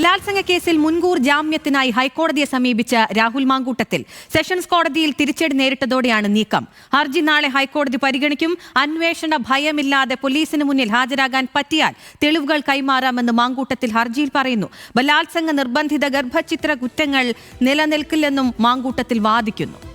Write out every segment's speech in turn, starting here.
ബലാത്സംഗ കേസിൽ മുൻകൂർ ജാമ്യത്തിനായി ഹൈക്കോടതിയെ സമീപിച്ച രാഹുൽ മാങ്കൂട്ടത്തിൽ. സെഷൻസ് കോടതിയിൽ തിരിച്ചടി നേരിട്ടതോടെയാണ് നീക്കം. ഹർജി നാളെ ഹൈക്കോടതി പരിഗണിക്കും. അന്വേഷണ ഭയമില്ലാതെ പോലീസിന് മുന്നിൽ ഹാജരാകാൻ പറ്റിയാൽ തെളിവുകൾ കൈമാറാമെന്ന് മാങ്കൂട്ടത്തിൽ ഹർജിയിൽ പറയുന്നു. ബലാത്സംഗ നിർബന്ധിത ഗർഭചിത്ര കുറ്റങ്ങൾ നിലനിൽക്കില്ലെന്നും മാങ്കൂട്ടത്തിൽ വാദിക്കുന്നു.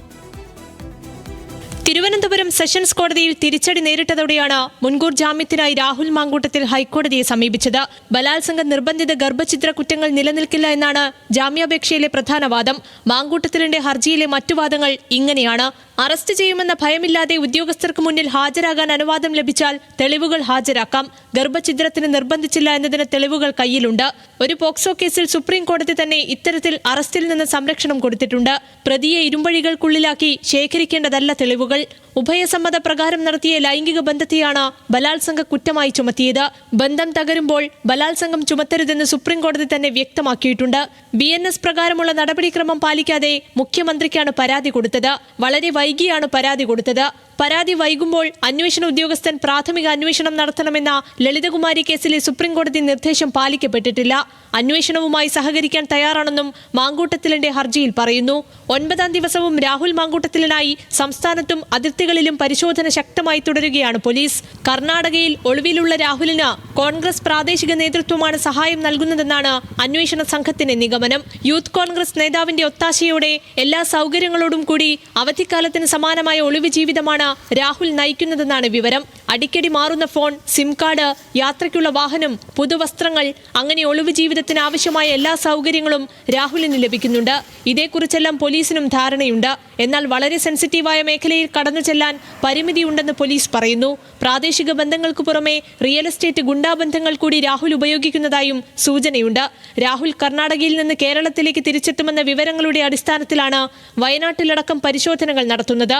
തിരുവനന്തപുരം സെഷൻസ് കോടതിയിൽ തിരിച്ചടി നേരിട്ടതോടെയാണ് മുൻകൂർ ജാമ്യത്തിനായി രാഹുൽ മാങ്കൂട്ടത്തിൽ ഹൈക്കോടതിയെ സമീപിച്ചത്. ബലാത്സംഗ നിർബന്ധിത ഗർഭചിത്ര കുറ്റങ്ങൾ നിലനിൽക്കില്ല എന്നാണ് ജാമ്യാപേക്ഷയിലെ പ്രധാന വാദം. മാങ്കൂട്ടത്തിലിന്റെ ഹർജിയിലെ മറ്റു വാദങ്ങൾ ഇങ്ങനെയാണ്. അറസ്റ്റ് ചെയ്യുമെന്ന ഭയമില്ലാതെ ഉദ്യോഗസ്ഥർക്ക് മുന്നിൽ ഹാജരാകാൻ അനുവാദം ലഭിച്ചാൽ തെളിവുകൾ ഹാജരാക്കാം. ഗർഭഛിദ്രത്തിന് നിർബന്ധിച്ചില്ല എന്നതിന് തെളിവുകൾ കയ്യിലുണ്ട്. ഒരു പോക്സോ കേസിൽ സുപ്രീം കോടതി തന്നെ ഇത്തരത്തിൽ അറസ്റ്റിൽ നിന്ന് സംരക്ഷണം കൊടുത്തിട്ടുണ്ട്. പ്രതിയെ ഇരുമ്പഴികൾക്കുള്ളിലാക്കി ശേഖരിക്കേണ്ടതല്ല തെളിവുകൾ. ഉഭയസമ്മത പ്രകാരം നടത്തിയ ലൈംഗിക ബന്ധത്തെയാണ് ബലാത്സംഗ കുറ്റമായി ചുമത്തിയത്. ബന്ധം തകരുമ്പോൾ ബലാത്സംഗം ചുമത്തരുതെന്ന് സുപ്രീംകോടതി തന്നെ വ്യക്തമാക്കിയിട്ടുണ്ട്. ബി എൻ എസ് പ്രകാരമുള്ള നടപടിക്രമം പാലിക്കാതെ മുഖ്യമന്ത്രിക്കാണ് പരാതി കൊടുത്തത്. വളരെ വൈകിയാണ് പരാതി കൊടുത്തത്. പരാതി വൈകുമ്പോൾ അന്വേഷണ ഉദ്യോഗസ്ഥൻ പ്രാഥമിക അന്വേഷണം നടത്തണമെന്ന ലളിതകുമാരി കേസിലെ സുപ്രീംകോടതി നിർദ്ദേശം പാലിക്കപ്പെട്ടിട്ടില്ല. അന്വേഷണവുമായി സഹകരിക്കാൻ തയ്യാറാണെന്നും മാങ്കൂട്ടത്തിലിന്റെ ഹർജിയിൽ പറയുന്നു. ഒൻപതാം ദിവസവും രാഹുൽ മാങ്കൂട്ടത്തിലിനായി സംസ്ഥാനത്തും അതിർത്തികളിലും പരിശോധന ശക്തമായി തുടരുകയാണ് പോലീസ്. കർണാടകയിൽ ഒളിവിലുള്ള രാഹുലിന് കോൺഗ്രസ് പ്രാദേശിക നേതൃത്വമാണ് സഹായം നൽകുന്നതെന്നാണ് അന്വേഷണ സംഘത്തിന്റെ നിഗമനം. യൂത്ത് കോൺഗ്രസ് നേതാവിന്റെ ഒത്താശയോടെ എല്ലാ സൗകര്യങ്ങളോടും കൂടി അവധിക്കാലത്തിന് സമാനമായ ഒളിവ് ജീവിതമാണ് രാഹുൽ നയിക്കുന്നതെന്നാണ് വിവരം. അടിക്കടി മാറുന്ന ഫോൺ സിം കാർഡ് യാത്രയ്ക്കുള്ള വാഹനം പുതുവസ്ത്രങ്ങൾ അങ്ങനെ ഒളിവ് ജീവിതത്തിന് ആവശ്യമായ എല്ലാ സൗകര്യങ്ങളും രാഹുലിന് ലഭിക്കുന്നുണ്ട്. ഇതേക്കുറിച്ചെല്ലാം പോലീസിനും ധാരണയുണ്ട്. എന്നാൽ വളരെ സെൻസിറ്റീവായ മേഖലയിൽ കടന്നു ചെല്ലാൻ പരിമിതിയുണ്ടെന്ന് പോലീസ് പറയുന്നു. പ്രാദേശിക ബന്ധങ്ങൾക്ക് പുറമെ റിയൽ എസ്റ്റേറ്റ് ഗുണ്ടാബന്ധങ്ങൾ കൂടി രാഹുൽ ഉപയോഗിക്കുന്നതായും സൂചനയുണ്ട്. രാഹുൽ കർണാടകയിൽ നിന്ന് കേരളത്തിലേക്ക് തിരിച്ചെത്തുമെന്ന വിവരങ്ങളുടെ അടിസ്ഥാനത്തിലാണ് വയനാട്ടിലടക്കം പരിശോധനകൾ നടത്തുന്നത്.